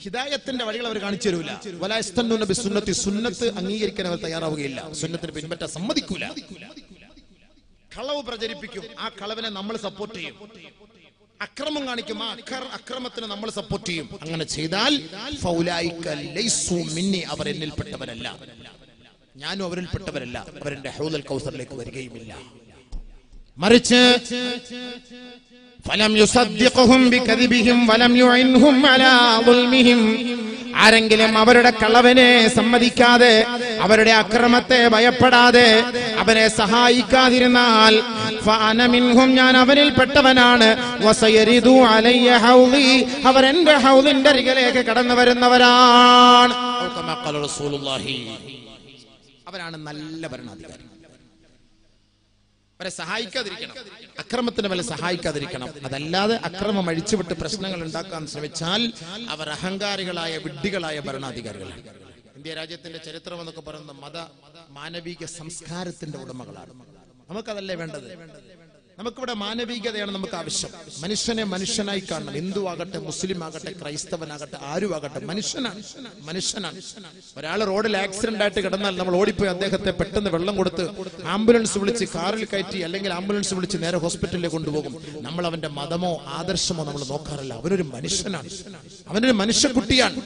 ഹിദായത്തിന്റെ വഴികൾ അവർ കാണിച്ചു തരൂല. വലായ ബിസുന്നത്തി സുന്നത്ത് അംഗീകരിക്കാൻ അവർ തയ്യാറാവുകയില്ല. സുന്നത്തിന് പിൻപറ്റാൻ സമ്മതിക്കൂല. കളവ് പ്രചരിപ്പിക്കും. ആ കളവിനെ നമ്മൾ സപ്പോർട്ട് ചെയ്യും. അക്രമം കാണിക്കും. ആ അക്ര അക്രമത്തിന് നമ്മൾ സപ്പോർട്ട് ചെയ്യും. അങ്ങനെ ചെയ്താൽ അവർ എന്നിൽപ്പെട്ടവരല്ല. ഞാനും അവരിൽപ്പെട്ടവരല്ല. അവരെന്റെ ഹൗദൽ കൗസറിലേക്ക് വരികയുമില്ല. മറിച്ച് ഫലം യുസദ്ദിഖുഹും ബികദിബിഹിം വലം യുഇൻഹും അലാ ദുൽമിഹിം. ആരെങ്കിലും അവരുടെ കളവനെ സമ്മതിക്കാതെ അവരുടെ അക്രമത്തെ ഭയപ്പെടാതെ അവനെ സഹായിക്കാതിരുന്നാൽ ഫഅന മിൻഹും ഞാൻ അവരിൽ പെട്ടവനാണ്. അവർ എന്റെ ഹൗദിന്റെ അരികിലേക്ക് കടന്നു വരുന്നവരാണ്. അവരാണ് നല്ല ഭരണാധികാരി. അവരെ സഹായിക്കാതിരിക്കണം. അക്രമത്തിന് വല്ല സഹായിക്കാതിരിക്കണം. അതല്ലാതെ അക്രമം അഴിച്ചുവിട്ട് പ്രശ്നങ്ങൾ ഉണ്ടാക്കാൻ ശ്രമിച്ചാൽ അവർ അഹങ്കാരികളായ വിഡ്ഢികളായ ഭരണാധികാരികളാണ്. ഇന്ത്യ രാജ്യത്തിന്റെ ചരിത്രം എന്നൊക്കെ പറയുന്ന മത മാനവിക സംസ്കാരത്തിന്റെ ഉടമകളാണ്. നമുക്കതല്ലേ വേണ്ടത്? നമുക്കിവിടെ മാനവികതയാണ് നമുക്ക് ആവശ്യം മനുഷ്യനെ മനുഷ്യനായി കാണണം. ഹിന്ദു ആകട്ടെ മുസ്ലിം ആകട്ടെ ക്രൈസ്തവനാകട്ടെ ആരും ആകട്ടെ മനുഷ്യനാണ്. മനുഷ്യനാണ്. ഒരാൾ റോഡിൽ ആക്സിഡന്റ് ആയിട്ട് കിടന്നാൽ നമ്മൾ ഓടിപ്പോയി അദ്ദേഹത്തെ പെട്ടെന്ന് വെള്ളം കൊടുത്ത് ആംബുലൻസ് വിളിച്ച് കാറിൽ കയറ്റി അല്ലെങ്കിൽ ആംബുലൻസ് വിളിച്ച് നേരെ ഹോസ്പിറ്റലിൽ കൊണ്ടുപോകും. നമ്മൾ അവന്റെ മതമോ ആദർശമോ നമ്മൾ നോക്കാറില്ല. അവനൊരു മനുഷ്യനാണ്. അവനൊരു മനുഷ്യക്കുട്ടിയാണ്.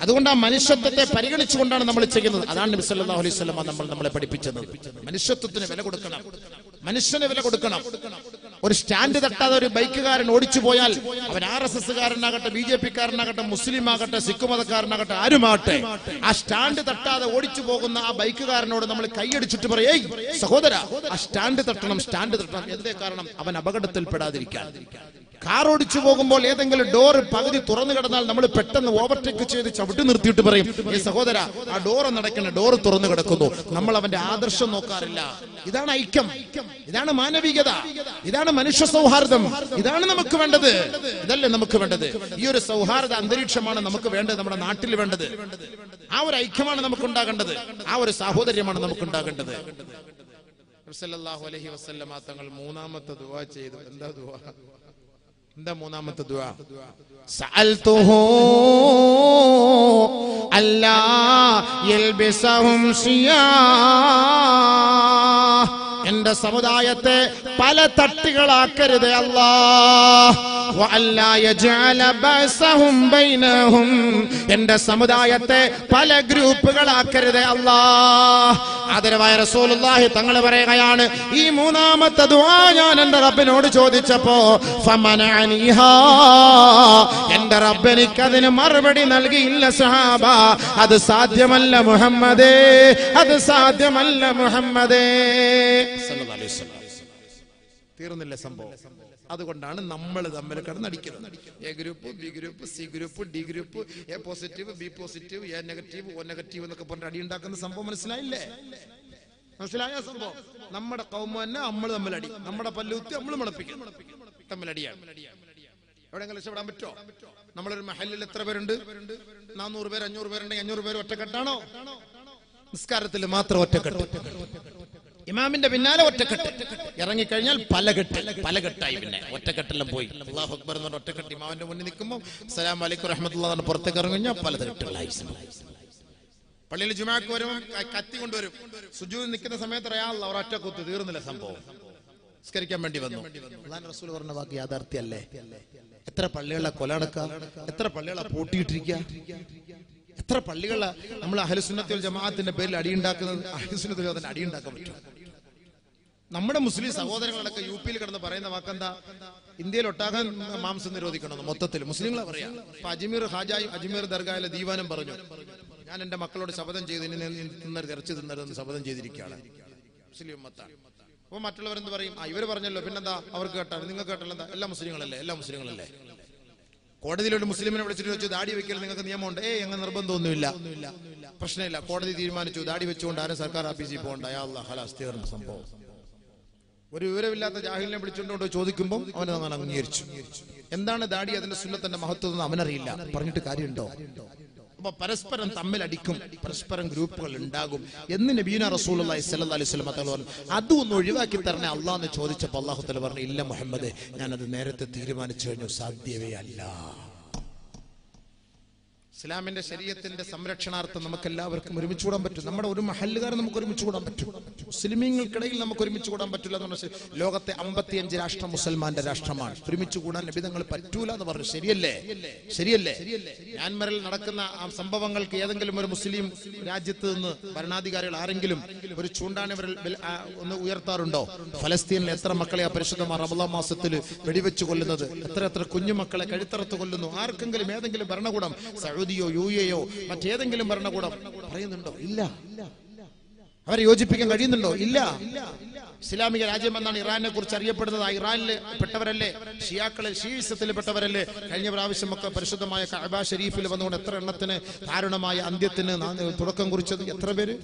അതുകൊണ്ട് ആ മനുഷ്യത്വത്തെ പരിഗണിച്ചുകൊണ്ടാണ് നമ്മൾ ചെയ്യുന്നത്. അതാണ് നബി സല്ലല്ലാഹു അലൈഹി വസല്ലം നമ്മൾ നമ്മളെ പഠിപ്പിച്ചത്. മനുഷ്യത്വത്തിന് വില കൊടുക്കണം. മനുഷ്യന് വില കൊടുക്കണം. ഒരു സ്റ്റാൻഡ് തട്ടാതെ ഒരു ബൈക്കുകാരൻ ഓടിച്ചു പോയാൽ അവൻ ആർ എസ് എസ് കാരനാകട്ടെ ബി ജെ പി കാരനാകട്ടെ മുസ്ലിം ആകട്ടെ സിഖ് മതക്കാരനാകട്ടെ ആരുമാകട്ടെ? ആ സ്റ്റാൻഡ് തട്ടാതെ ഓടിച്ചു പോകുന്ന ആ ബൈക്കുകാരനോട് നമ്മൾ കൈയടിച്ചിട്ട് പറയേ "ഏയ് സഹോദര ആ സ്റ്റാൻഡ് തട്ടണം സ്റ്റാൻഡ് തട്ടണം. എന്തേ കാരണം? അവൻ അപകടത്തിൽ പെടാതിരിക്കാൻ കാർ ഓടിച്ചു പോകുമ്പോൾ ഏതെങ്കിലും ഡോർ പകുതി തുറന്നു കിടന്നാൽ നമ്മൾ പെട്ടെന്ന് ഓവർടേക്ക് ചെയ്ത് ചവിട്ടി നിർത്തിയിട്ട് പറയും ഈ സഹോദര ആ ഡോർ നടക്കണ ഡോർ തുറന്നു കിടക്കുന്നു. നമ്മൾ അവന്റെ ആദർശം നോക്കാറില്ല. ഇതാണ് ഐക്യം. ഇതാണ് മാനവികത. ഇതാണ് മനുഷ്യ സൗഹാർദ്ദം. ഇതാണ് നമുക്ക് വേണ്ടത്. ഇതല്ലേ നമുക്ക് വേണ്ടത്. ഈ ഒരു സൗഹാർദ്ദ അന്തരീക്ഷമാണ് നമുക്ക് വേണ്ടത് നമ്മുടെ നാട്ടിൽ വേണ്ടത്. ആ ഒരു ഐക്യമാണ് നമുക്ക് ഉണ്ടാകേണ്ടത്. ആ ഒരു സാഹോദര്യമാണ് നമുക്ക് ഉണ്ടാകേണ്ടത്. അലഹി വസല്ലമ തങ്ങൾ മൂന്നാമത്തെ ദുവാ ചെയ്തു. എന്താ ദുആ എന്താ മൂന്നാമത്തെ ദുആ? സഅൽതുഹു അല്ലാ യൽബിസഹും സിയാ എന്റെ സമുദായത്തെ പല തട്ടുകളാക്കരുത് അല്ലാ എന്റെ സമുദായത്തെ പല ഗ്രൂപ്പുകളാക്കരുത് അല്ലാ ആദരവായ റസൂലുള്ളാഹി തങ്ങൾ പറയുകയാണ് ഈ മൂന്നാമത്തെ ദുആ ഞാൻ എന്റെ റബ്ബിനോട് ചോദിച്ചപ്പോ എന്റെ റബ്ബ് എനിക്ക് അതിന് മറുപടി നൽകിയില്ല സഹാബ. അത് സാധ്യമല്ല മുഹമ്മദേ. അത് സാധ്യമല്ല മുഹമ്മദേ. തീർന്നില്ല സംഭവം. അതുകൊണ്ടാണ് നമ്മൾ തമ്മിൽ കിടന്നടിക്കുന്നത്. A group B group C group D group A positive B positive A negative O negative എന്നൊക്കെ പറഞ്ഞിട്ട് അടി ഉണ്ടാക്കുന്ന സംഭവം മനസ്സിലായില്ലേ? മനസ്സിലായ സംഭവം? നമ്മുടെ കൗമ തന്നെ നമ്മൾ തമ്മിലടി. നമ്മുടെ പല്ലുത്തി നമ്മൾ മുളപ്പിക്കും. തമ്മിലടിയാണ്. എവിടെയെങ്കിലും രക്ഷപ്പെടാൻ പറ്റുമോ? നമ്മളൊരു മഹലിൽ എത്ര പേരുണ്ട്? നാനൂറ് പേര് അഞ്ഞൂറ് പേരുണ്ടെങ്കിൽ അഞ്ഞൂറ് പേര് ഒറ്റക്കെട്ടാണോ? നിസ്കാരത്തിൽ മാത്രം ഒറ്റക്കെട്ട്. ഇമാമിന്റെ പിന്നാലെ ഒറ്റക്കെട്ട്. ഇറങ്ങിക്കഴിഞ്ഞാൽ പലകെട്ട്. പലകെട്ടായി പിന്നെ. ഒറ്റക്കെട്ടെല്ലാം പോയി. അള്ളാഹു അക്ബർ എന്ന് പറഞ്ഞ ഒറ്റക്കെട്ട് ഇമാമിന്റെ മുന്നിൽ നിൽക്കുമ്പോൾ സലാം അലൈക്കും റഹ്മത്തുള്ള എന്ന് പുറത്തേക്ക് ഇറങ്ങി കഴിഞ്ഞാൽ പല കെട്ടുകളായി പള്ളിയിൽ ജുമാക്ക് വരും കത്തി കൊണ്ടുവരും. സുജു നിൽക്കുന്ന സമയത്ത് അറിയാം അവർ ഒറ്റ കുത്ത് തീർന്നില്ല സംഭവം. സംസ്കരിക്കാൻ വേണ്ടി വന്നു. റസൂൽ പറഞ്ഞ വാക്ക് യാഥാർത്ഥ്യല്ലേ എത്ര പള്ളികളെ കൊലടക്ക എത്ര പള്ളികളെ പൂട്ടിയിട്ടിരിക്കുക എത്ര പള്ളികളെ നമ്മൾ അഹലുസുന്നത്തിൽ ജമാഅത്തിന്റെ പേരിൽ അടിയുണ്ടാക്കുന്നത് അഹലുസുന്നത്തിൽ അതിന് അടിയുണ്ടാക്കാൻ പറ്റും നമ്മുടെ മുസ്ലിം സഹോദരങ്ങളൊക്കെ യു പിയിൽ കിടന്ന് പറയുന്ന വാക്കെന്താ ഇന്ത്യയിൽ ഒട്ടാകാൻ മാംസം നിരോധിക്കണമെന്ന് മൊത്തത്തിൽ മുസ്ലിങ്ങളെ പറയാം ഇപ്പൊ അജ്മീർ ഹാജായും അജ്മീർ ദർഗായിലെ ദീവാനം പറഞ്ഞു ഞാൻ എന്റെ മക്കളോട് ശപഥം ചെയ്ത് ഇനി തിന്നരുത് ഇറച്ചി തിന്നരുതെന്ന് ശപഥം ചെയ്തിരിക്കുകയാണ് മുസ്ലിം ഉമ്മത്താണ് അപ്പൊ മറ്റുള്ളവരെന്ത് പറയും? ആ ഇവർ പറഞ്ഞല്ലോ പിന്നെന്താ? അവർക്ക് കേട്ടാണ്. നിങ്ങൾക്ക് കേട്ടല്ലോ എന്താ? എല്ലാ മുസ്ലിങ്ങളല്ലേ? എല്ലാ മുസ്ലിങ്ങളല്ലേ? കോടതിയിലൊരു മുസ്ലിമിനെ വിളിച്ചിട്ട് വെച്ചു ദാടി വെക്കൽ നിങ്ങൾക്ക് നിയമമുണ്ട്. ഏ എങ്ങനെ നിർബന്ധമൊന്നുമില്ല. പ്രശ്നമില്ല. കോടതി തീരുമാനിച്ചു ദാടി വെച്ചുകൊണ്ട് ആരും സർക്കാർ ഓഫീസിൽ പോകണ്ട. തീർന്ന സംഭവം. ഒരു വിവരമില്ലാത്ത ജാഹിലിനെ വിളിച്ചുകൊണ്ട് ചോദിക്കുമ്പോൾ അവൻ അങ്ങനെ അംഗീകരിച്ചു. എന്താണ് ദാടി അതിന്റെ സുന്നത്തിന്റെ മഹത്വം അവനറിയില്ല. പറഞ്ഞിട്ട് കാര്യമുണ്ടോ? അപ്പൊ പരസ്പരം തമ്മിൽ അടിക്കും. പരസ്പരം ഗ്രൂപ്പുകൾ ഉണ്ടാകും. എന്ന് നബീന റസൂൽ അലൈഹി സ്വലം തങ്ങൾ പറഞ്ഞു. അതും ഒന്ന് ഒഴിവാക്കി തരണേ അള്ളാന്ന് ചോദിച്ചപ്പോൾ അള്ളാഹു തല പറഞ്ഞു ഇല്ല മുഹമ്മദ് ഞാനത് നേരത്തെ തീരുമാനിച്ചു കഴിഞ്ഞു. സാധ്യമേ അല്ല. ഇസ്ലാമിന്റെ ശരീരത്തിന്റെ സംരക്ഷണാർത്ഥം നമുക്ക് എല്ലാവർക്കും ഒരുമിച്ച് കൂടാൻ പറ്റും. നമ്മുടെ ഒരു മഹല്ലുകാരൻ നമുക്ക് ഒരുമിച്ച് കൂടാൻ പറ്റും. മുസ്ലിമീങ്ങൾക്കിടയിൽ നമുക്ക് ഒരുമിച്ച് കൂടാൻ പറ്റില്ല എന്ന് പറഞ്ഞാൽ ലോകത്തെ അമ്പത്തിയഞ്ച് രാഷ്ട്രം മുസൽമാന്റെ രാഷ്ട്രമാണ്. ഒരുമിച്ച് കൂടാൻ ലഭിതങ്ങൾ പറ്റൂല എന്ന് പറഞ്ഞു ശരിയല്ലേ? ശരിയല്ലേ? മ്യാൻമറിൽ നടക്കുന്ന ആ സംഭവങ്ങൾക്ക് ഏതെങ്കിലും ഒരു മുസ്ലിം രാജ്യത്ത് നിന്ന് ഭരണാധികാരികൾ ആരെങ്കിലും ഒരു ചൂണ്ടാണിവരിൽ ഒന്ന് ഉയർത്താറുണ്ടോ? ഫലസ്തീനിൽ എത്ര മക്കളെ ആ പരിശുദ്ധമാർ റമദാൻ മാസത്തിൽ വെടിവെച്ച് കൊല്ലുന്നത്? എത്ര എത്ര കുഞ്ഞുമക്കളെ കഴുത്തറത്ത് കൊല്ലുന്നു? ആർക്കെങ്കിലും ഏതെങ്കിലും ഭരണകൂടം സൗദിയോ യു എയോ മറ്റേതെങ്കിലും ഭരണകൂടം പറയുന്നുണ്ടോ? ഇല്ല. അവരെ യോജിപ്പിക്കാൻ കഴിയുന്നുണ്ടോ? ഇല്ല. ഇസ്ലാമിക രാജ്യം എന്നാണ് ഇറാനെ കുറിച്ച് അറിയപ്പെടുന്നത്. ആ പെട്ടവരല്ലേ? ഷിയാക്കളിൽ ഷീസത്തിൽ പെട്ടവരല്ലേ? കഴിഞ്ഞ പ്രാവശ്യം ഒക്കെ പരിശുദ്ധമായ കഅബ ഷരീഫിൽ വന്നുകൊണ്ട് എത്ര എണ്ണത്തിന് കാരണമായ അന്ത്യത്തിന് തുടക്കം കുറിച്ചത്? എത്ര പേര്?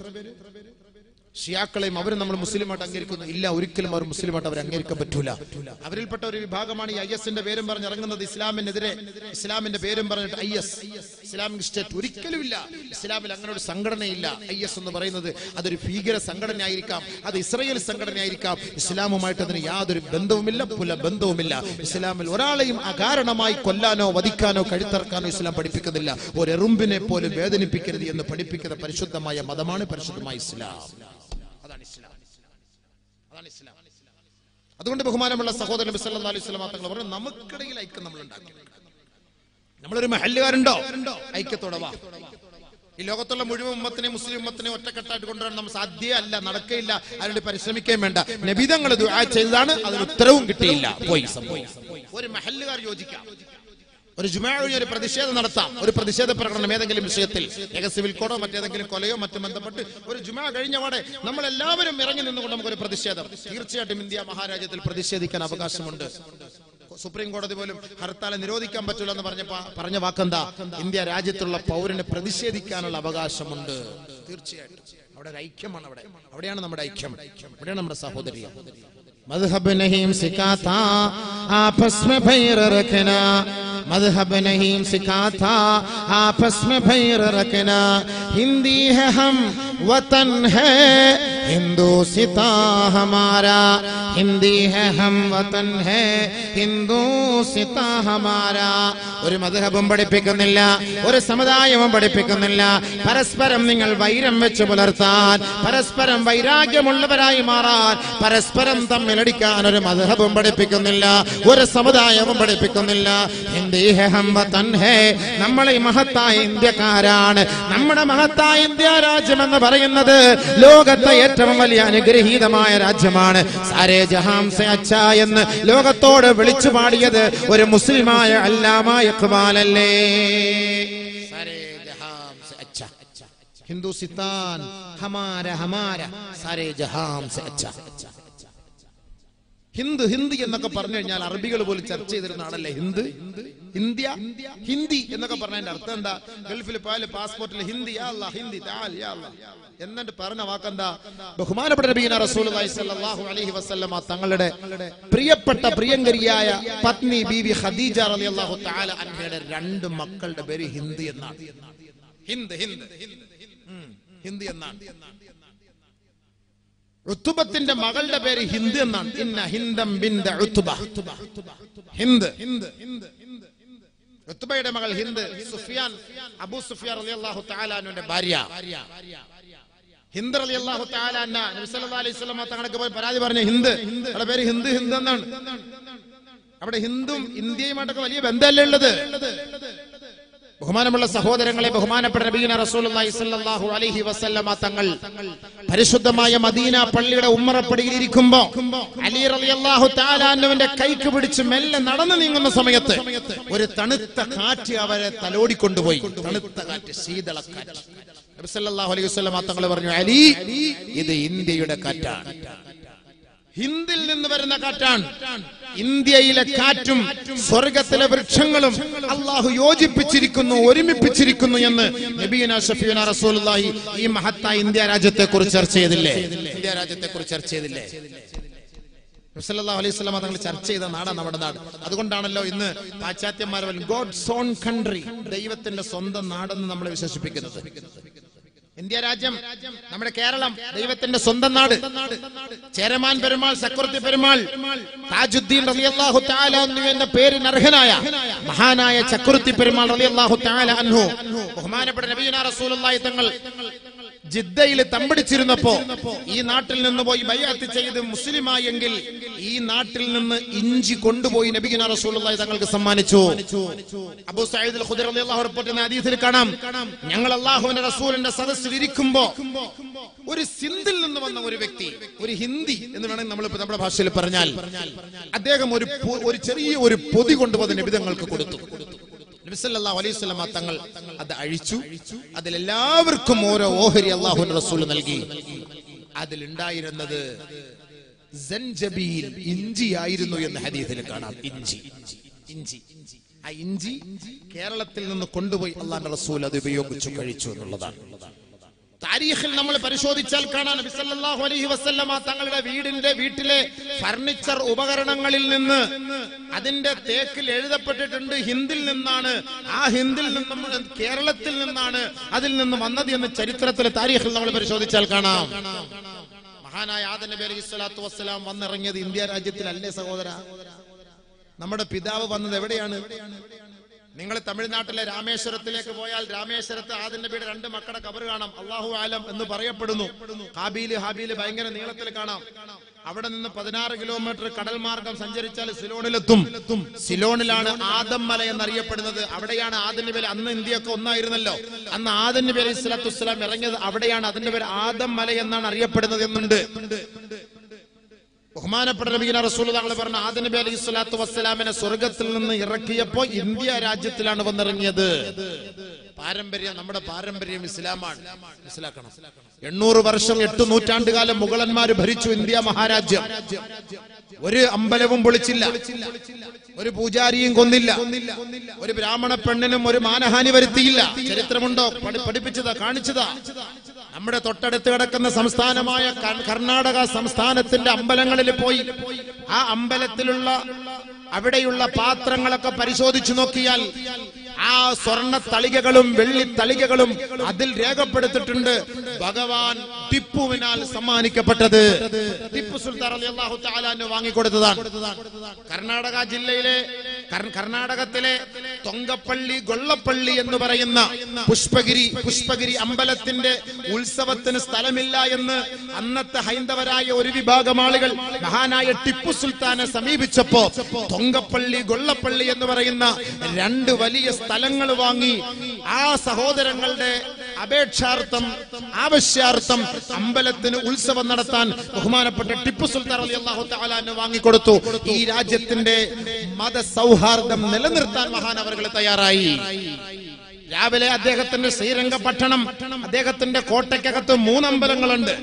ഷിയാക്കളെയും അവരും നമ്മൾ മുസ്ലിമായിട്ട് അംഗീകരിക്കുന്നു. ഇല്ല ഒരിക്കലും അവർ മുസ്ലിമായിട്ട് അവർ അംഗീകരിക്കാൻ പറ്റൂല. അവരിൽപ്പെട്ട ഒരു വിഭാഗമാണ് ഈ ഐ എസിന്റെ പേരും പറഞ്ഞ് ഇറങ്ങുന്നത്. ഇസ്ലാമിനെതിരെ ഇസ്ലാമിന്റെ പേരും പറഞ്ഞിട്ട് ഐ എസ് ഇസ്ലാമിക് സ്റ്റേറ്റ് ഒരിക്കലും ഇല്ല ഇസ്ലാമിൽ അങ്ങനെ ഒരു സംഘടനയില്ല. ഐ എസ് എന്ന് പറയുന്നത് അതൊരു ഭീകര സംഘടനയായിരിക്കാം. അത് ഇസ്രയേൽ സംഘടനയായിരിക്കാം. ഇസ്ലാമുമായിട്ട് അതിന് യാതൊരു ബന്ധവുമില്ല പുല ബന്ധവുമില്ല. ഇസ്ലാമിൽ ഒരാളെയും അകാരണമായി കൊല്ലാനോ വധിക്കാനോ കഴുത്തറക്കാനോ ഇസ്ലാം പഠിപ്പിക്കുന്നില്ല. ഒരു എറുമ്പിനെ പോലും വേദനിപ്പിക്കരുത് എന്ന് പഠിപ്പിക്കുന്ന പരിശുദ്ധമായ മതമാണ് പരിശുദ്ധമായ ഇസ്ലാം. അതുകൊണ്ട് ബഹുമാനമുള്ള സഹോദരൻ നബി സല്ലല്ലാഹു അലൈഹി വസല്ലം തങ്ങൾ പറഞ്ഞു നമുക്കിടയിൽ ഐക്യം നമ്മൾ നമ്മളൊരു മഹല്ലുകാരുണ്ടോ? ഐക്യത്തോടെ വാ. ഈ ലോകത്തുള്ള മുഴുവൻ ഉമ്മത്തിനെ മുസ്ലിം ഉമ്മത്തിനെ ഒറ്റക്കെട്ടായിട്ട് കൊണ്ടുവരാൻ നമ്മൾ സാധ്യമല്ല നടക്കയില്ല അതിനുവേണ്ടി പരിശ്രമിക്കുകയും വേണ്ട. നബിതങ്ങൾ ചെയ്തതാണ് അതിന് ഉത്തരവും കിട്ടിയില്ല. പോയി ഒരു മഹല്ലുകാർ യോജിക്കാം. ഒരു ജുമാഴി ഒരു പ്രതിഷേധം നടത്താം. ഒരു പ്രതിഷേധ പ്രകടനം ഏതെങ്കിലും വിഷയത്തിൽ സിവിൽ കോഡോ മറ്റേതെങ്കിലും കൊലയോ മറ്റും ബന്ധപ്പെട്ട് ഒരു ജുമാ കഴിഞ്ഞപാടെ നമ്മൾ എല്ലാവരും ഇറങ്ങി നിന്നുകൊണ്ട് നമുക്കൊരു പ്രതിഷേധം. തീർച്ചയായിട്ടും ഇന്ത്യ മഹാരാജ്യത്തിൽ പ്രതിഷേധിക്കാൻ അവകാശമുണ്ട്. സുപ്രീം കോടതി പോലും ഹർത്താലെ നിരോധിക്കാൻ പറ്റില്ല എന്ന് പറഞ്ഞ പറഞ്ഞ വാക്കെന്താ? ഇന്ത്യ രാജ്യത്തുള്ള പൗരനെ പ്രതിഷേധിക്കാനുള്ള അവകാശമുണ്ട്. തീർച്ചയായിട്ടും. അവിടെ ഐക്യമാണ് അവിടെ. അവിടെയാണ് നമ്മുടെ ഐക്യം. അവിടെയാണ് നമ്മുടെ സഹോദരി മധുഹബ് നഹീം സിക്കാത്ത ആപസ് ഭൈര രഖനാ मजहब नहीं सिखाता आपस में भैर रखना हिंदी है हम वतन है हिंदू सिता हमारा हिंदी है हम वतन है हिंदू सिता हमारा ഒരു മധുഹബും പഠിപ്പിക്കുന്നില്ല ഒരു സമുദായവും പഠിപ്പിക്കുന്നില്ല പരസ്പരം നിങ്ങൾ വൈരം വെച്ച് പുലർത്താൻ പരസ്പരം വൈരാഗ്യമുള്ളവരായി മാറാൻ പരസ്പരം തമ്മിലടിക്കാൻ ഒരു മധുഹബും പഠിപ്പിക്കുന്നില്ല ഒരു സമുദായവും പഠിപ്പിക്കുന്നില്ല നമ്മൾ ഈ മഹത്തായ ഇന്ത്യക്കാരാണ്. നമ്മുടെ മഹത്തായ ഇന്ത്യ രാജ്യം എന്ന് പറയുന്നത് ലോകത്തെ ഏറ്റവും വലിയ അനുഗ്രഹീതമായ രാജ്യമാണ്. സാരേ ജഹാം സേ അച്ഛ എന്ന് ലോകത്തോട് വിളിച്ചു പാടിയത് ഒരു മുസ്ലിമായ അല്ലാമ ഇഖ്ബാലല്ലേ ഹിന്ദുസ്ഥാൻ ഹമാര ഹമാര. സാരേ ജഹാം സെ അച്ഛ. ഹിന്ദ് ഹിന്ദി എന്നൊക്കെ പറഞ്ഞു കഴിഞ്ഞാൽ അറബികൾ പോലും ചർച്ച ചെയ്തിരുന്ന ആളല്ലേ ഹിന്ദ്? ഇന്ത്യ? ഹിന്ദി എന്നൊക്കെ പറഞ്ഞതിന്റെ അർത്ഥം എന്താ? ഗൾഫിൽ പോയാൽ പാസ്പോർട്ടിൽ ഹിന്ദി ഹിന്ദി. എന്നിട്ട് പറഞ്ഞ വാക്കെന്താ? ബഹുമാനപ്പെട്ട തങ്ങളുടെ പ്രിയപ്പെട്ട പ്രിയങ്കരിയായ പത്നി ബീവി ഖദീജ റളിയല്ലാഹു തആല അൻഹയുടെ രണ്ട് മക്കളുടെ പേര് ഹിന്ദി എന്നാണ്. ഹിന്ദ് ഹിന്ദ്. ഹിന്ദി എന്നാണ്. ഉത്തുബത്തിന്റെ മകളുടെ പേര് ഹിന്ദ് എന്നാണ്. ഇന്ന ഹിന്ദം ബിന്ദ ഋത്തുബ ഹിന്ദ്. ഋത്തുബയുടെ മകൾ ഹിന്ദ് സുഫിയാൻ അബു സുഫിയാൻ റളിയല്ലാഹു താലാനുന്റെ ഭാര്യ. ഹിന്ദ് റളിയല്ലാഹു തആല അന്ന നബി സല്ലല്ലാഹു അലൈഹി വസല്ലം തങ്ങൾക്ക് പോയി പരാതി പറഞ്ഞ ഹിന്ദ് അവരുടെ പേര് ഹിന്ദ് ഹിന്ദ് എന്നാണ്. അവിടെ ഹിന്ദും ഇന്ത്യയുമായിട്ടൊക്കെ വലിയ ബന്ധമല്ലേ ഉള്ളത്? ബഹുമാനമുള്ള സഹോദരങ്ങളെ ബഹുമാനപ്പെട്ട നബീന റസൂലുള്ളാഹി സ്വല്ലല്ലാഹു അലൈഹി വസല്ലമ തങ്ങൾ പരിശുദ്ധമായ മദീന പള്ളിയുടെ ഉമ്മറപ്പടിയിൽ ഇരിക്കുമ്പോ അലി റളിയല്ലാഹു തആല അൻഹുവിന്റെ കൈക്ക് പിടിച്ച് മെല്ലെ നടന്നു നീങ്ങുന്ന സമയത്ത് ഒരു തണുത്ത കാറ്റ് അവരെ തലോടിക്കൊണ്ടുപോയി. തണുത്ത കാറ്റ് ശീതളക്കാറ്റ് നബി സല്ലല്ലാഹു അലൈഹി വസല്ലമ തങ്ങൾ പറഞ്ഞു അലി ഇത് ഇന്ത്യയുടെ കാറ്റാണ്. ഹിന്ദിൽ നിന്ന് വരുന്ന കാറ്റാണ്. ഇന്ത്യയിലെ കാറ്റും സ്വർഗത്തിലെ വൃക്ഷങ്ങളും അള്ളാഹു യോജിപ്പിച്ചിരിക്കുന്നു ഒരുമിപ്പിച്ചിരിക്കുന്നു എന്ന് നബീന ഷഫീന റസൂലുള്ളാഹി ഈ മഹത്തായ ഇന്ത്യ രാജ്യത്തെ കുറിച്ച് ചർച്ച ചെയ്തില്ലേ? ഇന്ത്യ രാജ്യത്തെ കുറിച്ച് ചർച്ച ചെയ്തില്ലേ? അലൈഹി അലൈഹിസ്ലാം തങ്ങൾ ചർച്ച ചെയ്ത നാടാണ് നമ്മുടെ നാട്. അതുകൊണ്ടാണല്ലോ ഇന്ന് പാശ്ചാത്യന്മാർ ഗോഡ്സ് ഓൺ കൺട്രി ദൈവത്തിന്റെ സ്വന്തം നാടെന്ന് നമ്മളെ വിശേഷിപ്പിക്കുന്നത്. ഇന്ത്യ രാജ്യം നമ്മുടെ കേരളം ദൈവത്തിന്റെ സ്വന്തം നാട്. ചേരമാൻ പെരുമാൾ സക്രത്തി പെരുമാൾ താജുദ്ദീൻ റളിയല്ലാഹു തആല എന്ന പേരിന് അർഹനായ മഹാനായ ചക്രത്തി പെരുമാൾ റളിയല്ലാഹു തആല അൻഹു. ബഹുമാനപ്പെട്ട നബിയുനാ റസൂലുള്ളാഹി തങ്ങൾ ജിദ്ദയിൽ തമ്പടിച്ചിരുന്നപ്പോ ഈ നാട്ടിൽ നിന്ന് പോയി ബയ്യാത്ത് ചെയ്ത് മുസ്ലിമായെങ്കിൽ ഈ നാട്ടിൽ നിന്ന് ഇഞ്ചി കൊണ്ടുപോയി നബിഗുന റസൂലുള്ളാഹി തങ്ങൾക്ക് സമ്മാനിച്ചു. അബൂ സഈദ് അൽ ഖുദരി റളിയല്ലാഹു പറഞ്ഞ ഹദീസിൽ കാണാം. ഞങ്ങൾ അള്ളാഹുവിന്റെ റസൂലിന്റെ സദസ്സിൽ ഇരിക്കുമ്പോ ഒരു സിന്ധിൽ നിന്ന് വന്ന ഒരു വ്യക്തി ഒരു ഹിന്ദി എന്ന് വേണമെങ്കിൽ നമ്മൾ നമ്മുടെ ഭാഷയിൽ പറഞ്ഞാൽ അദ്ദേഹം ഒരു ഒരു ചെറിയ ഒരു പൊതി കൊണ്ടുപോയി നബിതങ്ങൾക്ക് കൊടുത്തു. അലൈഹി തങ്ങൾ അത് അഴിച്ചു. അതിലെല്ലാവർക്കും ഓരോ ഓഹരി അള്ളാഹു റസൂൽ നൽകി. അതിലുണ്ടായിരുന്നത് ഇഞ്ചിയായിരുന്നു എന്ന് ഹദീസിൽ കാണാം. ഇഞ്ചി. ഇഞ്ചി. ആ ഇഞ്ചി കേരളത്തിൽ നിന്ന് കൊണ്ടുപോയി അള്ളാഹു റസൂൽ അത് ഉപയോഗിച്ചു കഴിച്ചു എന്നുള്ളതാണ്. താരീഖിൽ നമ്മൾ പരിശോധിച്ചാൽ കാണാൻ നബി സല്ലല്ലാഹു അലൈഹി വസല്ലമ തങ്ങളുടെ വീടിന്റെ വീട്ടിലെ ഫർണിച്ചർ ഉപകരണങ്ങളിൽ നിന്ന് അതിന്റെ തേക്കിൽ എഴുതപ്പെട്ടിട്ടുണ്ട് ഹിന്ദിൽ നിന്നാണ്. ആ ഹിന്ദിൽ നിന്നും കേരളത്തിൽ നിന്നാണ് അതിൽ നിന്ന് വന്നത് എന്ന് ചരിത്രത്തിലെ താരീഖിൽ നമ്മൾ പരിശോധിച്ചാൽ കാണാം. മഹാനായ ആദ നബി അലൈഹി സ്വലാത്തു വസ്സലാം വന്നിറങ്ങിയത് ഇന്ത്യ രാജ്യത്തിലല്ലേ സഹോദര? നമ്മുടെ പിതാവ് വന്നത് എവിടെയാണ്? നിങ്ങൾ തമിഴ്നാട്ടിലെ രാമേശ്വരത്തിലേക്ക് പോയാൽ രാമേശ്വരത്ത് ആദ്യ നബിയുടെ രണ്ട് മക്കളുടെ കബർ കാണാം. അള്ളാഹു ആലം എന്ന് പറയപ്പെടുന്നു. ഹാബീൽ ഹാബീൽ ഭയങ്കര നീളത്തിൽ കാണാം. അവിടെ നിന്ന് പതിനാറ് കിലോമീറ്റർ കടൽ മാർഗം സഞ്ചരിച്ചാൽ സിലോണിലെത്തും. സിലോണിലാണ് ആദം മല എന്നറിയപ്പെടുന്നത്. അവിടെയാണ് ആദൻ നബി അന്ന് ഇന്ത്യയൊക്കെ ഒന്നായിരുന്നല്ലോ. അന്ന് അലൈഹി സ്വലാത്തു വസ്സലാം ഇറങ്ങിയത് അവിടെയാണ്. അതിന്റെ പേര് ആദം മല എന്നാണ് അറിയപ്പെടുന്നത് എന്നുണ്ട്. ബഹുമാനപ്പെട്ട നബീന റസൂൽ പറഞ്ഞ ആദ നബി അലൈഹി സ്വലാത്തു വസ്സലാമിനെ സ്വർഗത്തിൽ നിന്ന് ഇറക്കിയപ്പോ ഇന്ത്യ രാജ്യത്തിലാണ് വന്നിറങ്ങിയത്. പാരമ്പര്യം നമ്മുടെ പാരമ്പര്യം ഇസ്ലാമാണ്. മനസ്സിലാക്കണം. എണ്ണൂറ് വർഷം എട്ട് നൂറ്റാണ്ടുകാലം മുഗളന്മാര് ഭരിച്ചു ഇന്ത്യ മഹാരാജ്യം. ഒരു അമ്പലവും പൊളിച്ചില്ല. ഒരു പൂജാരിയും കൊന്നില്ല. ഒരു ബ്രാഹ്മണ പെണ്ണിനും ഒരു മാനഹാനി വരുത്തിയില്ല. ചരിത്രമുണ്ടോ? പഠിപ്പിച്ചതാ കാണിച്ചതാ. നമ്മുടെ തൊട്ടടുത്ത് കിടക്കുന്ന സംസ്ഥാനമായ കർണാടക സംസ്ഥാനത്തിന്റെ അമ്പലങ്ങളിൽ പോയി ആ അമ്പലത്തിലുള്ള അവിടെയുള്ള പാത്രങ്ങളൊക്കെ പരിശോധിച്ചു നോക്കിയാൽ ആ സ്വർണ തളികകളും വെള്ളി തളികകളും അതിൽ രേഖപ്പെടുത്തിട്ടുണ്ട് ഭഗവാൻ ടിപ്പുവിനാൽ സമ്മാനിക്കപ്പെട്ടത് ടിപ്പു സുൽത്താൻ അലി അള്ളാഹു താലാന്ന് വാങ്ങിക്കൊടുത്തതാണ്. കർണാടക ജില്ലയിലെ കർണാടകത്തിലെ തൊങ്കപ്പള്ളി ഗൊള്ളപ്പള്ളി എന്ന് പറയുന്ന പുഷ്പഗിരി പുഷ്പഗിരി അമ്പലത്തിന്റെ ഉത്സവത്തിന് സ്ഥലമില്ല എന്ന് അന്നത്തെ ഹൈന്ദവരായ ഒരു വിഭാഗം ആളുകൾ മഹാനായ ടിപ്പു സുൽത്താനെ സമീപിച്ചപ്പോ തൊങ്കപ്പള്ളി ഗൊള്ളപ്പള്ളി എന്ന് പറയുന്ന രണ്ട് വലിയ സ്ഥലങ്ങൾ വാങ്ങി ആ സഹോദരങ്ങളുടെ അപേക്ഷാർത്ഥം ആവശ്യാർത്ഥം അമ്പലത്തിന് ഉത്സവം നടത്താൻ ബഹുമാനപ്പെട്ട ടിപ്പു സുൽത്താൻ അലി അള്ളാഹു താലാന് വാങ്ങിക്കൊടുത്തു. ഈ രാജ്യത്തിന്റെ മത സൗഹാർദ്ദം നിലനിർത്താൻ മഹാനവറുകൾ തയ്യാറായി. രാവിലെ അദ്ദേഹത്തിന്റെ ശ്രീരംഗപട്ടണം അദ്ദേഹത്തിന്റെ കോട്ടയ്ക്കകത്ത് മൂന്നമ്പലങ്ങളുണ്ട്.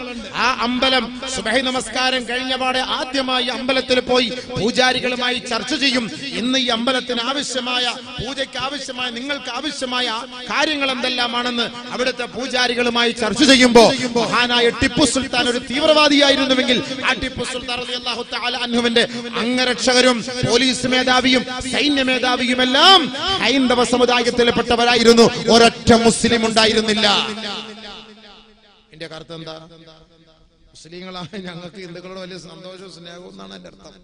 ആ അമ്പലം സുബഹി നമസ്കാരം കഴിഞ്ഞപാടെ ആദ്യമായി അമ്പലത്തിൽ പോയി പൂജാരികളുമായി ചർച്ച ചെയ്യും. ഇന്ന് ഈ അമ്പലത്തിന് ആവശ്യമായ പൂജയ്ക്ക് ആവശ്യമായ നിങ്ങൾക്ക് ആവശ്യമായ കാര്യങ്ങൾ എന്തെല്ലാമാണെന്ന് അവിടുത്തെ പൂജാരികളുമായി ചർച്ച ചെയ്യുമ്പോൾ മഹാനായ ടിപ്പു സുൽത്താൻ ഒരു തീവ്രവാദിയായിരുന്നുവെങ്കിൽ ആ ടിപ്പു സുൽത്താൻ റളിയല്ലാഹു അൻഹുവിന്റെ അംഗരക്ഷകരും പോലീസ് മേധാവിയും സൈന്യ മേധാവിയും എല്ലാം ഹൈന്ദവ സമുദായത്തിൽപ്പെട്ടവരായിരുന്നു. ഒരൊറ്റ മുസ്ലിം ഉണ്ടായിരുന്നില്ല എന്റെ അർത്ഥം എന്താ? മുസ്ലിങ്ങളാണ്. ഞങ്ങൾക്ക് ഹിന്ദുക്കളോട് വലിയ സന്തോഷവും സ്നേഹവും എന്നാണ് എന്റെ അർത്ഥം.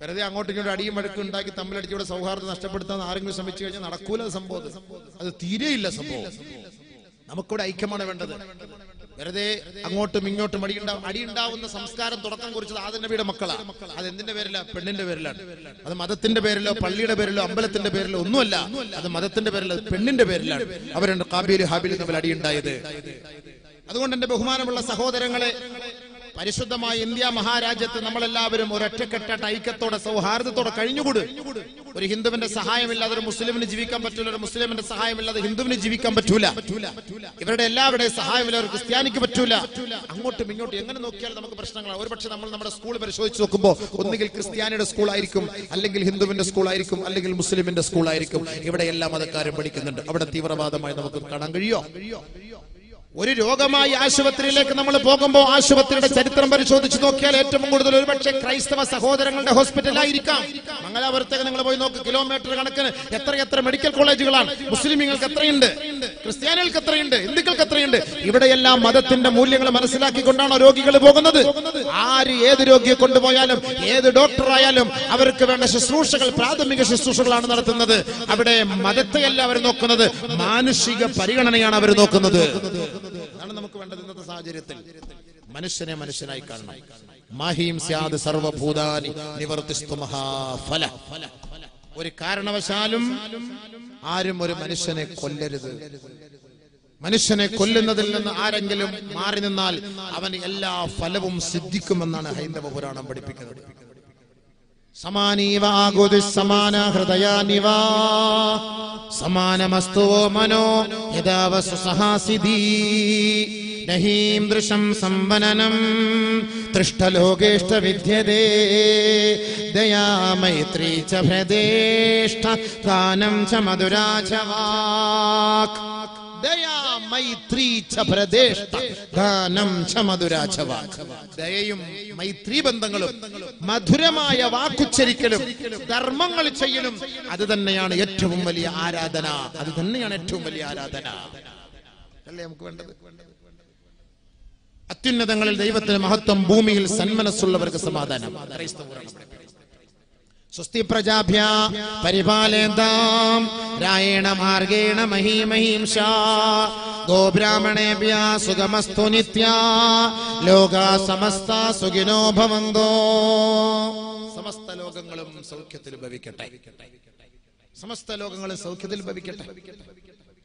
വെറുതെ അങ്ങോട്ടും ഇങ്ങോട്ടും അടിയും വഴക്കും ഉണ്ടാക്കി തമ്മിലടിച്ചൂടെ സൗഹാർദ്ദം നഷ്ടപ്പെടുത്താൻ ആരെങ്കിലും ശ്രമിച്ചു കഴിഞ്ഞാൽ നടക്കൂല സംഭവം അത്. തീരെയില്ല സംഭവം. നമുക്കിവിടെ ഐക്യമാണ് വേണ്ടത്. വെറുതെ അങ്ങോട്ടും ഇങ്ങോട്ടും അടി ഉണ്ടാവുന്ന സംസ്കാരം തുടക്കം കുറിച്ചത് ആദ്യ നബിയുടെ മക്കളാണ് അത് എന്തിന്റെ പേരില? പെണ്ണിന്റെ പേരിലാണ്. അത് മതത്തിന്റെ പേരിലോ പള്ളിയുടെ പേരിലോ അമ്പലത്തിന്റെ പേരിലോ ഒന്നുമല്ല. അത് മതത്തിന്റെ പേരിലോ പെണ്ണിന്റെ പേരിലാണ്. അവരുണ്ട് കാബീൽ ഹാബീൽ തമ്മിൽ അടിയുണ്ടായത് അതുകൊണ്ട് എന്റെ ബഹുമാനമുള്ള സഹോദരങ്ങളെ പരിശുദ്ധമായ ഇന്ത്യ മഹാരാജ്യത്ത് നമ്മളെല്ലാവരും ഒരൊറ്റക്കെട്ടായിട്ട് ഐക്യത്തോടെ സൗഹാർദ്ദത്തോടെ കഴിഞ്ഞുകൂട്. ഒരു ഹിന്ദുവിന്റെ സഹായമില്ലാതെ ഒരു മുസ്ലിമിന് ജീവിക്കാൻ പറ്റൂല ഒരു മുസ്ലിമിന്റെ സഹായമില്ലാതെ ഹിന്ദുവിന് ജീവിക്കാൻ പറ്റൂല. ഇവരുടെ എല്ലാവരുടെയും സഹായമില്ലാതെ ക്രിസ്ത്യാനിക്ക് പറ്റൂല. അങ്ങോട്ടും ഇങ്ങോട്ടും എങ്ങനെ നോക്കിയാലും നമുക്ക് പ്രശ്നങ്ങളാണ് ഒരുപക്ഷെ നമ്മൾ നമ്മുടെ സ്കൂൾ പരിശോധിച്ച് നോക്കുമ്പോൾ ഒന്നുകിൽ ക്രിസ്ത്യാനിയുടെ സ്കൂൾ ആയിരിക്കും അല്ലെങ്കിൽ ഹിന്ദുവിന്റെ സ്കൂൾ ആയിരിക്കും അല്ലെങ്കിൽ മുസ്ലിമിന്റെ സ്കൂൾ ആയിരിക്കും ഇവിടെ എല്ലാ മതക്കാരും പഠിക്കുന്നുണ്ട്. അവിടെ തീവ്രവാദമായി നമുക്ക് കാണാൻ കഴിയോ ഒരു രോഗമായി ആശുപത്രിയിലേക്ക് നമ്മൾ പോകുമ്പോൾ ആശുപത്രിയുടെ ചരിത്രം പരിശോധിച്ച് നോക്കിയാൽ ഏറ്റവും കൂടുതൽ ഒരുപക്ഷെ ക്രൈസ്തവ സഹോദരങ്ങളുടെ ഹോസ്പിറ്റലായിരിക്കാം മംഗലാപുരത്തേക്ക് നിങ്ങൾ പോയി നോക്ക് കിലോമീറ്റർ കണക്കിന് എത്ര എത്ര മെഡിക്കൽ കോളേജുകളാണ്. മുസ്ലിമീങ്ങൾക്ക് എത്രയുണ്ട്? ക്രിസ്ത്യാനികൾക്ക് എത്രയുണ്ട്? ഹിന്ദുക്കൾക്ക് എത്രയുണ്ട്? ഇവിടെയെല്ലാം മതത്തിന്റെ മൂല്യങ്ങൾ മനസ്സിലാക്കിക്കൊണ്ടാണ് രോഗികൾ പോകുന്നത്. ആര് ഏത് രോഗിയെ കൊണ്ടുപോയാലും ഏത് ഡോക്ടറായാലും അവർക്ക് വേണ്ട ശുശ്രൂഷകൾ പ്രാഥമിക ശുശ്രൂഷകളാണ് നടത്തുന്നത്. അവിടെ മതത്തെയല്ല അവർ നോക്കുന്നത്. മാനുഷിക പരിഗണനയാണ് അവർ നോക്കുന്നത്. അതാണ് നമുക്ക് വേണ്ടത് ഇന്നത്തെ സാഹചര്യത്തിൽ. മനുഷ്യനെ മനുഷ്യനായി കാണണം. മാഹീം സ്യാദ് സർവഭൂതാനി നിവർത്തിസ്തു മഹാഫല. ഒരു കാരണവശാലും ആരും ഒരു മനുഷ്യനെ കൊല്ലരുത്. മനുഷ്യനെ കൊല്ലുന്നതിൽ നിന്ന് ആരെങ്കിലും മാറി നിന്നാൽ അവന് എല്ലാ ഫലവും സിദ്ധിക്കുമെന്നാണ് ഹൈന്ദവ പുരാണം പഠിപ്പിക്കുന്നത്. സമാനീവാകുതി സമാന ഹൃദയാനിവ. സമാനമസ്തുവോ മനോ യഥാവസു സഹാസിദീ നഹീം ദൃശം സംവനനം. തൃഷ്ടലോകേഷ്ട വിദ്യതേ ദയാമൈത്രീ ച ഭ്രദേഷ്ട ദാനം ച ദയാ മൈത്രീ ച ഭ്രദേഷ്ട ദാനം ച മധുരാചവാക് ദയയും മൈത്രി ബന്ധങ്ങളും മധുരമായ വാക്കുച്ചരിക്കലും ധർമ്മങ്ങൾ ചെയ്യലും അത് തന്നെയാണ് ഏറ്റവും വലിയ ആരാധന. അത് തന്നെയാണ് ഏറ്റവും വലിയ ആരാധന. അല്ലേ നമുക്ക് വേണ്ടത്? അത്യുന്നതങ്ങളിൽ ദൈവത്തിന് മഹത്വം ഭൂമിയിൽ സന്മനസ്സുള്ളവർക്ക് സമാധാനം. സ്വസ്തി പ്രജാഭ്യ പരിപാലേന്താം രായേണ മാർഗേണ മഹീമഹീംഷ ഗോബ്രാഹ്മണേഭ്യ സുഖമസ്തു നിത്യ. ലോക സമസ്ത സുഖിനോ ഭവന്തോ. സമസ്ത ലോകങ്ങളും സൗഖ്യത്തിൽ ഭവിക്കട്ടെ. സമസ്ത ലോകങ്ങളും സൗഖ്യത്തിൽ ഭവിക്കട്ടെ.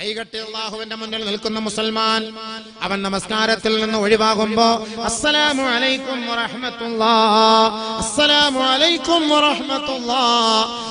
കൈകട്ടി അള്ളാഹുവിന്റെ മുന്നിൽ നിൽക്കുന്ന മുസൽമാൻ അവൻ നമസ്കാരത്തിൽ നിന്ന് ഒഴിവാകുമ്പോ അസ്സലാമു അലൈക്കും അസ്സലാമു അലൈക്കും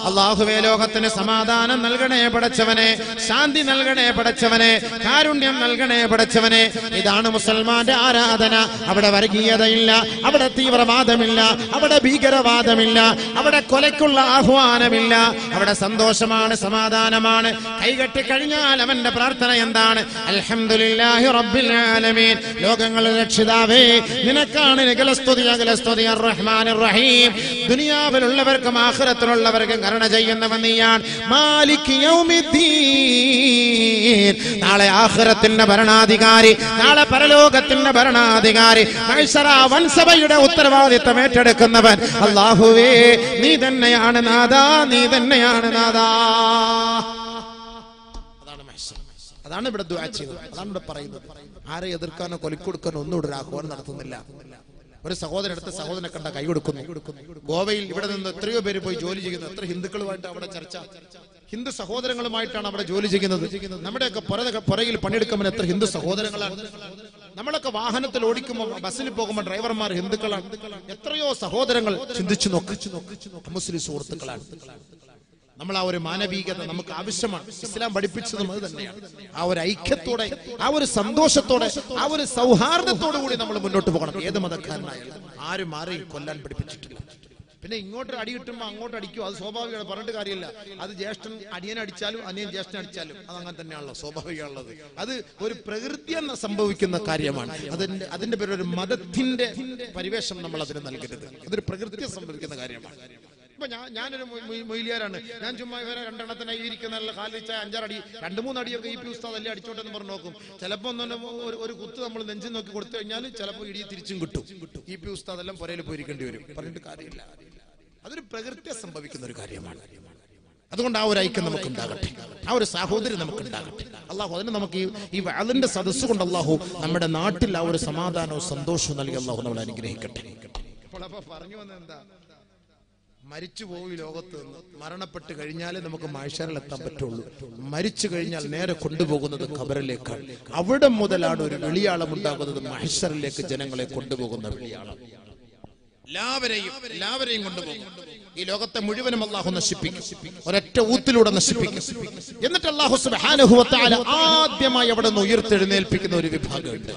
അള്ളാഹുവേ ലോകത്തിന് സമാധാനം നൽകണേ പടച്ചവനെ ശാന്തി നൽകണേ പടച്ചവനെ കാരുണ്യം നൽകണേ പടച്ചവനെ. ഇതാണ് മുസൽമാന്റെ ആരാധന. അവിടെ വർഗീയതയില്ല അവിടെ തീവ്രവാദമില്ല അവിടെ ഭീകരവാദമില്ല അവിടെ കൊലയ്ക്കുള്ള ആഹ്വാനമില്ല. അവിടെ സന്തോഷമാണ് സമാധാനമാണ്. കൈകെട്ടി കഴിഞ്ഞാൽ അവന്റെ പ്രാർത്ഥന എന്താണ്? അൽഹംദുലില്ലാഹി റബ്ബിൽ ആലമീൻ. ലോകങ്ങളുടെ രക്ഷിതാവേ നിനക്കാണ് നികലസ്തുതി അകലസ്തുതി റഹ്മാൻ റഹീം ദുനിയാവിലുള്ളവർക്കും ആഖിറത്തിലുള്ളവർക്കും കരുണ ചെയ്യുന്നവൻ നീയാണ്. മാലിക് യൗമിദ്ദീൻ. നാളെ ആഖിറത്തിന്റെ ഭരണാധികാരി നാളെ പരലോകത്തിന്റെ ഭരണാധികാരി വൻസഭയുടെ ഉത്തരവാദിത്തം ഏറ്റെടുക്കുന്നവൻ അള്ളാഹുവേ നീ തന്നെയാണ് നാദാ നീ തന്നെയാണ് നാദാ. അതാണ് ഇവിടെ ചെയ്യുന്നത്. അതാണ് ഇവിടെ പറയുന്നത്. ആരെ എതിർക്കാനോ കൊലിക്കൊടുക്കാനോ ഒന്നും ഇവിടെ ആഹ്വാനം നടത്തുന്നില്ല. ഒരു സഹോദരൻ അടുത്ത സഹോദരനെ കണ്ട കൈ കൊടുക്കുന്നു. ഗോവയിൽ ഇവിടെ നിന്ന് എത്രയോ പേര് പോയി ജോലി ചെയ്യുന്നു. എത്ര ഹിന്ദുക്കളുമായിട്ട് അവിടെ ചർച്ച. ഹിന്ദു സഹോദരങ്ങളുമായിട്ടാണ് അവിടെ ജോലി ചെയ്യുന്നത്. നമ്മുടെയൊക്കെ പുറകെ പുറകിൽ പണിയെടുക്കുമ്പോൾ എത്ര ഹിന്ദു സഹോദരങ്ങളാണ്. നമ്മളൊക്കെ വാഹനത്തിൽ ഓടിക്കുമ്പോൾ ബസ്സിൽ പോകുമ്പോൾ ഡ്രൈവർമാർ ഹിന്ദുക്കളാണ്. എത്രയോ സഹോദരങ്ങൾ ചിന്തിച്ചു നോക്കി. മുസ്ലിം സുഹൃത്തുക്കളാണ്. നമ്മൾ ആ ഒരു മാനവികത നമുക്ക് ആവശ്യമാണ്. ഇസ്ലാം പഠിപ്പിച്ചതും അത് തന്നെയാണ്. ആ ഒരു ഐക്യത്തോടെ ആ ഒരു സന്തോഷത്തോടെ ആ ഒരു സൗഹാർദ്ദത്തോടു കൂടി നമ്മൾ മുന്നോട്ട് പോകണം. ഏത് മതക്കാരനായാലും. ആരും ആരെയും കൊല്ലാൻ പഠിപ്പിച്ചിട്ടില്ല. പിന്നെ ഇങ്ങോട്ട് അടി കിട്ടുമ്പോൾ അങ്ങോട്ട് അടിക്കും. അത് സ്വാഭാവികമാണ്. പറഞ്ഞിട്ട് കാര്യമില്ല. അത് ജ്യേഷ്ഠൻ അടിയൻ അടിച്ചാലും അനിയൻ ജ്യേഷ്ഠൻ അടിച്ചാലും. അത് അങ്ങനെ തന്നെയാണല്ലോ സ്വാഭാവികമുള്ളത് അത് ഒരു പ്രകൃതി എന്ന സംഭവിക്കുന്ന കാര്യമാണ്. അതിന്റെ അതിന്റെ പേര് ഒരു മതത്തിന്റെ പരിവേഷം നമ്മൾ അതിന് നൽകരുത്. അതൊരു പ്രകൃതി സംഭവിക്കുന്ന കാര്യമാണ്. ഇപ്പൊ ഞാൻ ഞാനൊരു മൊയ്- മൊയ്- ഞാൻ ചുമ്മാ ഇവരെ രണ്ടെണ്ണത്തിന് ഇരിക്കുന്ന കാലിച്ച അഞ്ചാറടി രണ്ട് മൂന്നടിയൊക്കെ ഈ പി ഉസ്താദ് അല്ലേ അടിച്ചോട്ടെന്ന് പറഞ്ഞു നോക്കും. ചിലപ്പോ ഒന്ന് ഒരു കുത്ത് നമ്മൾ നെഞ്ചിൽ നോക്കി കൊടുത്തു കഴിഞ്ഞാൽ ചിലപ്പോൾ ഇടി തിരിച്ചും കിട്ടും. ഈ പി ഉസ്താദ് എല്ലാം പുരയിൽ പോയിരിക്കേണ്ടി വരും. പറഞ്ഞിട്ട് കാര്യമില്ല. അതൊരു പ്രകൃതി സംഭവിക്കുന്ന ഒരു കാര്യമാണ്. അതുകൊണ്ട് ആ ഒരു ഐക്യം നമുക്ക് ഉണ്ടാകട്ടെ ആ ഒരു സഹോദരി നമുക്ക് ഉണ്ടാകട്ടെ അള്ളാഹു അതിന് നമുക്ക് ഈ- അതിന്റെ സദസ്സ് കൊണ്ട് അള്ളാഹു നമ്മുടെ നാട്ടിൽ ആ ഒരു സമാധാനവും സന്തോഷവും നൽകി അള്ളാഹു നമ്മൾ അനുഗ്രഹിക്കട്ടെ. അപ്പോൾ അപ്പൊ പറഞ്ഞു വന്നത് എന്താ? മരിച്ചു പോയി ലോകത്ത് നിന്ന് മരണപ്പെട്ട് കഴിഞ്ഞാലേ നമുക്ക് മഹേശ്വരൽ എത്താൻ പറ്റുള്ളൂ. മരിച്ചു കഴിഞ്ഞാൽ നേരെ കൊണ്ടുപോകുന്നത് ഖബറിലേക്കാണ്. അവിടെ മുതലാണ് ഒരു വെളിയാളം ഉണ്ടാകുന്നത് മഹേശ്വരലേക്ക് ജനങ്ങളെ കൊണ്ടുപോകുന്ന വെളിയാളം. എല്ലാവരെയും എല്ലാവരെയും കൊണ്ടുപോകും. ഈ ലോകത്തെ മുഴുവനും അള്ളാഹു നശിപ്പിക്കും. ഒരൊറ്റ ഊത്തിലൂടെ നശിപ്പിക്കും. എന്നിട്ട് അള്ളാഹു വ ആദ്യമായി അവിടെ നിന്ന് ഉയർത്തെഴുന്നേൽപ്പിക്കുന്ന ഒരു വിഭാഗമുണ്ട്.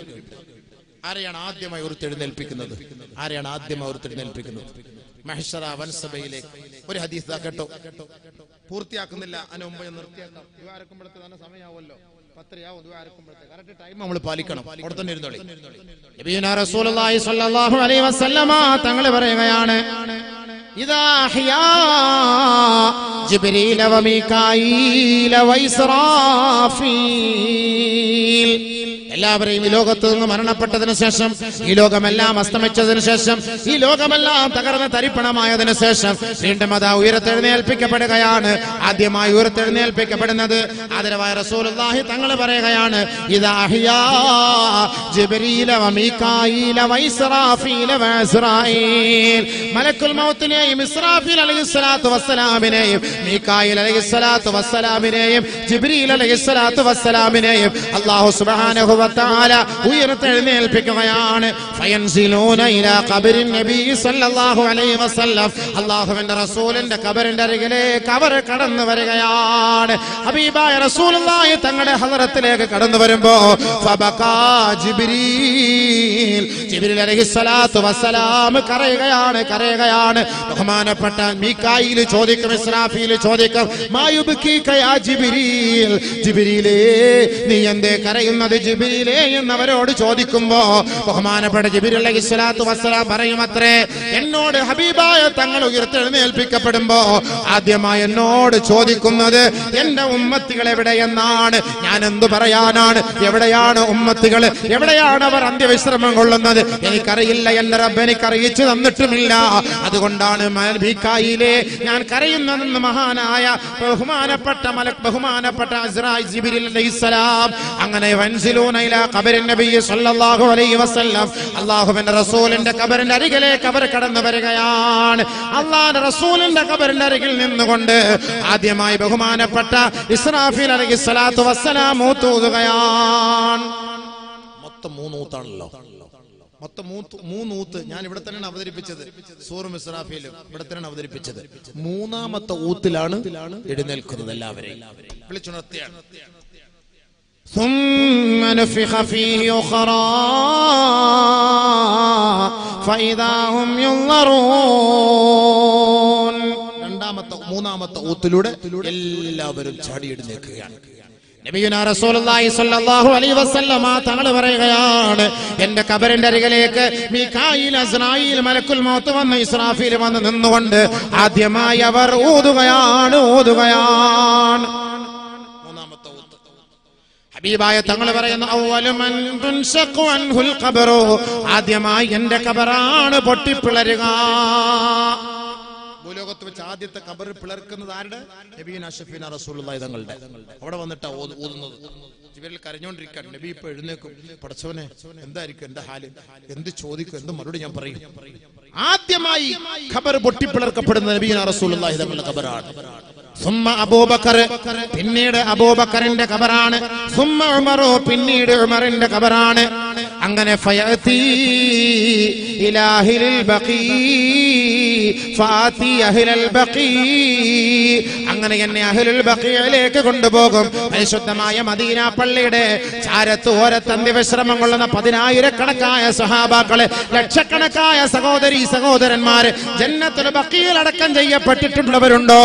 ആരെയാണ് ആദ്യമായി ഉയർത്തെഴുന്നേൽപ്പിക്കുന്നത്? ആരെയാണ് ആദ്യമായി ഉയർത്തെഴുന്നേൽപ്പിക്കുന്നത്? മഹ്ഷറ വൻസഭയിലെ ഒരു ഹദീസ് കേട്ടോ. പൂർത്തിയാക്കുന്നില്ല. അതിന് മുമ്പ് നിർത്തിയാക്കാം. ഇവാരക്കുമ്പോഴത്തെ തന്നെ സമയമാവുമല്ലോ. നമ്മൾ പാലിക്കണം. അവിടെ തന്നെ ഇരുന്നോളി. തങ്ങൾ പറയുകയാണ് വൈസ്രാഫീൽ എല്ലാവരെയും ഈ ലോകത്ത് നിന്ന് മരണപ്പെട്ടതിന് ശേഷം ഈ ലോകമെല്ലാം അസ്തമിച്ചതിനു ശേഷം ഈ ലോകമെല്ലാം തകർന്ന് തരിപ്പണമായതിനു ശേഷം വീണ്ടും അതാ ഉയരത്തെഴുന്നേൽപ്പിക്കപ്പെടുകയാണ് ആദ്യമായി ഉയരത്തെഴുന്നേൽപ്പിക്കപ്പെടുന്നത് ആദരവായ റസൂലുള്ളാഹി തങ്ങൾ പറയുകയാണ് മൗത്തിനെയും ഇസ്രാഫീൽ അലൈഹിസ്സലാത്തു വസ്സലാമിനെയും അലൈഹിസ്സലാത്തു വസ്സലാമിനെയും ജിബ്രീൽ അലൈഹിസ്സലാത്തു അല്ലാഹു സുബ്ഹാനഹു ഉയർത്തെഴുന്നേൽപ്പിക്കുകയാണ്. റസൂലിന്റെ കബറിന്റെ അരികിലേക്ക് അവർ കടന്നു വരികയാണ്. ഹബീബായ റസൂലുള്ളാഹി തങ്ങളുടെ ഹലറത്തിലേക്ക് കടന്നു വരുമ്പോ കരയുകയാണ് കരയുകയാണ്. ബഹുമാനപ്പെട്ട ചോദിക്കും ഇസ്രാഫിയിൽ ചോദിക്കും ജിബ്രീലേ നീ എന്തേ കരയുന്നത് ജിബ്രീലേ എന്നവരോട് ചോദിക്കുമ്പോ ബഹുമാനപ്പെട്ട ജിബ്രീൽ ഇസ്ലാത്തു വസ്സലാം പറയുമത്രേ എന്നോട് ഹബീബായ തങ്ങൾ ഉയർത്തെഴുന്നേൽപ്പിക്കപ്പെടുമ്പോ ആദ്യമായി എന്നോട് ചോദിക്കുന്നത് എന്റെ ഉമ്മത്തികൾ എവിടെയെന്നാണ് ഞാൻ എന്തു പറയാനാണ് എവിടെയാണ് ഉമ്മത്തികൾ എവിടെയാണ് അവർ അന്ത്യവിശ്രമം കൊള്ളുന്നത്? എനിക്കറിയില്ല എന്റെ റബ്ബ് എനിക്ക് അറിയിച്ചു തന്നിട്ടുമില്ല. അതുകൊണ്ടാണ് ഞാൻ കരയുന്നതെന്ന് മഹാനായ ബഹുമാനപ്പെട്ട ബഹുമാനപ്പെട്ട അലൈഹിസ്സലാം അങ്ങനെ ഇലാ ഖബറിൻ നബി സല്ലല്ലാഹു അലൈഹി വസല്ലം. അല്ലാഹുവിന്റെ റസൂലിന്റെ ഖബറിന്റെ അരികിലേക്ക് അവർ കടന്നു വരികയാണ്. അള്ളാഹുവിന്റെ റസൂലിന്റെ ഖബറിന്റെ അരികിൽ നിന്നുകൊണ്ട് ആദ്യമായി ബഹുമാനപ്പെട്ട ഇസ്രാഫീൽ അലൈഹിസ്സലാത്തു വസ്സലാം ഊത്തൂതുകയാണ് മൊത്തം മൂന്നൂത്താണല്ലോ മൊത്തം മൂത്ത് മൂന്നൂത്ത് ഞാൻ ഇവിടെ തന്നെയാണ് അവതരിപ്പിച്ചത്. സൂറും ഇസ്രാഫിയിലും ഇവിടെ തന്നെയാണ് അവതരിപ്പിച്ചത്. മൂന്നാമത്തെ ഊത്തിലാണ് എഴുന്നേൽക്കുന്നത് എല്ലാവരെയും. വിളിച്ചുണർത്തിയാണ് ثم نفخ فيه أخرى فإذا هم ينظرون രണ്ടാമത്തെ മൂന്നാമത്തെ ഊത്തിലൂടെ എല്ലാവരും ചാടി എഴുന്നേൽക്കുകയാണ് നബിയുനാ റസൂലുള്ളാഹി സ്വല്ലല്ലാഹു അലൈഹി വസല്ലമ തങ്ങൾ പറയുകയാണ് എന്റെ കബറിന്റെ അരികിലേക്ക് മീകായിൽ അസ്രായിൽ മലക്കുൽ മൗത്ത് വന്ന് ഇസ്രാഫീൽ വന്ന് നിന്നുകൊണ്ട് ആദ്യമായി അവർ ഊതുകയാണ് ഊതുകയാണ് മൂന്നാമത്തെ ഊത്ത് ഹബീബായ തങ്ങൾ പറയുന്നു "അവ്വലു മൻ തുൻശഖു അൻഹുൽ ആദ്യമായി എന്റെ കബറാണ് പൊട്ടിപ്പിളരുക. ഭൂലോകത്ത് വെച്ച് ആദ്യത്തെ കബർ പിളർക്കുന്നത് ആരുടെ? അഷഫീന തങ്ങളുടെ. അവിടെ വന്നിട്ടാ ഓതുന്നത്. ഇവരിൽ കരഞ്ഞോണ്ടിരിക്കാൻ നബി ഇപ്പൊ എഴുന്നേക്കും പടച്ചവനെ എന്തായിരിക്കും? എന്റെ ഹാൽ? എന്ത് ചോദിക്കും? എന്ത് മറുപടി ഞാൻ പറയും? ആദ്യമായി ഖബർ പൊട്ടിപ്പിളർക്കപ്പെടുന്ന നബീന റസൂലുള്ളാഹി തങ്ങളുടെ ഖബറാണ്. സുമ്മ അബൂബക്കർ പിന്നീട് അബൂബക്കറിന്റെ കബറാണ് സുമ്മ ഉമറോ പിന്നീട് ഉമറിന്റെ കബറാണ് അങ്ങനെ അങ്ങനെ എന്നെ അഹിലുൽ ബക്കിയിലേക്ക് കൊണ്ടുപോകും. പരിശുദ്ധമായ മദീന പള്ളിയുടെ ചാരത്ത് ഓരത്തന്തി വിശ്രമം കൊള്ളുന്ന പതിനായിരക്കണക്കായ സഹാബാക്കൾ ലക്ഷക്കണക്കായ സഹോദരി സഹോദരന്മാര് ജന്നത്തുൽ ബക്കിയിൽ അടക്കം ചെയ്യപ്പെട്ടിട്ടുള്ളവരുണ്ടോ?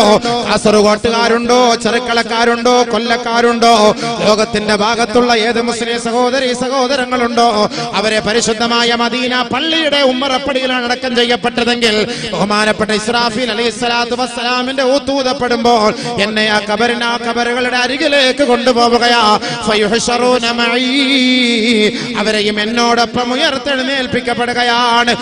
കാസർഗോട്ടുകാരുണ്ടോ ചെറുക്കളക്കാരുണ്ടോ? കൊല്ലക്കാരുണ്ടോ? ലോകത്തിന്റെ ഭാഗത്തുള്ള ഏത് മുസ്ലിം സഹോദരി സഹോദരങ്ങളുണ്ടോ? അവരെ പരിശുദ്ധമായ മദീന പള്ളിയുടെ ഉമ്മറപ്പടിയിലാണ് അടക്കം ചെയ്യപ്പെട്ടതെങ്കിൽ ബഹുമാനപ്പെട്ട ഇസ്രാഫീൽ അലൈഹി വസ്സലാമിന്റെ ഊത്തൂതപ്പെടുമ്പോൾ എന്നെ ആ കബറിന് ആ കബറുകളുടെ അരികിലേക്ക് കൊണ്ടുപോവുകയാ. ഫയുഹ്ശറൂന മഈ. അവരെയും എന്നോടൊപ്പം ഉയർത്തെഴുന്നേൽപ്പിക്കപ്പെടുകയാണ്.